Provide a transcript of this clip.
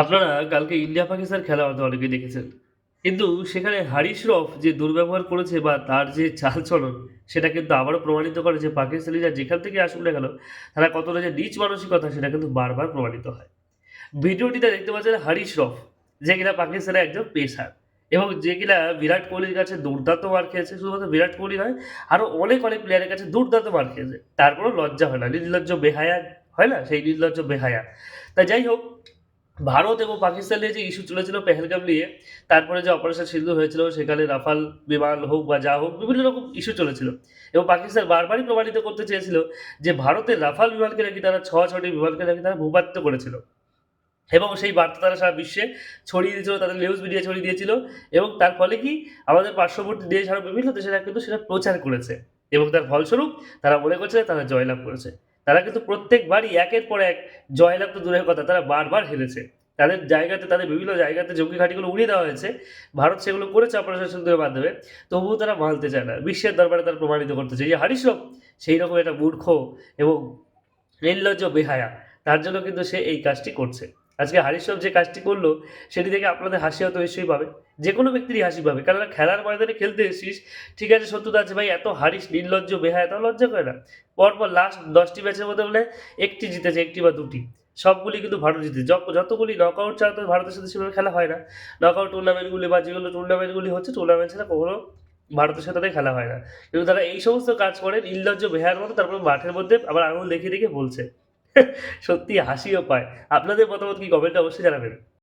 আপনারা কালকে ইন্ডিয়া পাকিস্তান খেলা হয়তো অনেকেই দেখেছেন। কিন্তু সেখানে হারিস রফ যে দুর্ব্যবহার করেছে বা তার যে চালচলন, সেটা কিন্তু আবারও প্রমাণিত করে যে পাকিস্তানিরা যেখান থেকে আসুক না কেন, তারা কতটা যে নিচ মানসিকতা, সেটা কিন্তু বারবার প্রমাণিত হয়। ভিডিওটিতে দেখতে পাচ্ছেন হারিস রফ, যে কিনা পাকিস্তানের একজন পেসার এবং যে কিনা বিরাট কোহলির কাছে দুর্দান্ত মার খেয়েছে। শুধুমাত্র বিরাট কোহলি নয় আরও অনেক অনেক প্লেয়ারের কাছে দুর্দান্ত মার খেয়েছে। তারপরেও লজ্জা হয় না, নির্লজ্জ বেহায়া হয় না, সেই নির্লজ্জ বেহায়া। তাই যাই হোক ভারত এবং পাকিস্তান যে ইস্যু চলেছিল পেহেলগাম নিয়ে, তারপরে যে অপারেশন সিন্ধু হয়েছিল, সেখানে রাফাল বিমান হোক বা যা হোক, বিভিন্ন রকম ইস্যু চলেছিল। এবং পাকিস্তান বারবারই প্রমাণিত করতে চেয়েছিল যে ভারতের রাফাল বিমানকে নাকি তারা ছ, ছটি বিমানকে নাকি তারা ভূপাত্য করেছিল। এবং সেই বার্তা তারা সারা বিশ্বে ছড়িয়ে দিয়েছিল, তাদের নিউজ মিডিয়া ছড়িয়ে দিয়েছিল। এবং তার ফলে কি আমাদের পার্শ্ববর্তী দেশ আরও বিভিন্ন দেশেরা কিন্তু সেটা প্রচার করেছে। এবং তার ফলস্বরূপ তারা মনে করছে তারা জয়লাভ করেছে। তারা কিন্তু প্রত্যেকবারই একের পর এক জয়লাভ তো দূরের কথা, তারা বারবার হেরেছে। তাদের জায়গাতে, তাদের বিভিন্ন জায়গাতে জঙ্গি ঘাঁটিগুলো উড়িয়ে দেওয়া হয়েছে। ভারত সেগুলো করেছে অপারেশন করে মাধ্যমে। তবুও তারা মানতে চায় না। বিশ্বের দরবারে তারা প্রমাণিত করতে চায় যে হারিসব সেই রকম একটা মূর্খ এবং নির্লজ্জ বেহায়া, তার জন্য কিন্তু সে এই কাজটি করছে। আজকে হারিসব যে কাজটি করল, সেটি থেকে আপনাদের হাসি হয়তো নিশ্চয়ই পাবে। যে কোনো ব্যক্তিরই হাসি পাবে। কেননা খেলার ময়দানে খেলতে এসেছিস, ঠিক আছে সত্যতা আছে, ভাই, এত হারিস, নির্লজ্জ, বেহায়া এত লজ্জা করে না। পরপর লাস্ট দশটি ম্যাচের মধ্যে বলে একটি জিতেছে, একটি বা দুটি। সবগুলি কিন্তু ভারত জিতে যত, যতগুলি নকআউট ছাড়া তো ভারতের সাথে সেভাবে খেলা হয় না। নকআউট টুর্নামেন্টগুলি বা যেগুলো টুর্নামেন্টগুলি হচ্ছে টুর্নামেন্ট ছাড়া কখনো ভারতের সাথে খেলা হয় না। কিন্তু তারা এই সমস্ত কাজ করে, নির্লজ্জ বেহার মতো, তারপর মাঠের মধ্যে আবার আঙুল দেখিয়ে দেখে বলছে। সত্যি হাসিও পায়। আপনাদের মতামত কি? কমেন্টে অবশ্যই জানাবেন।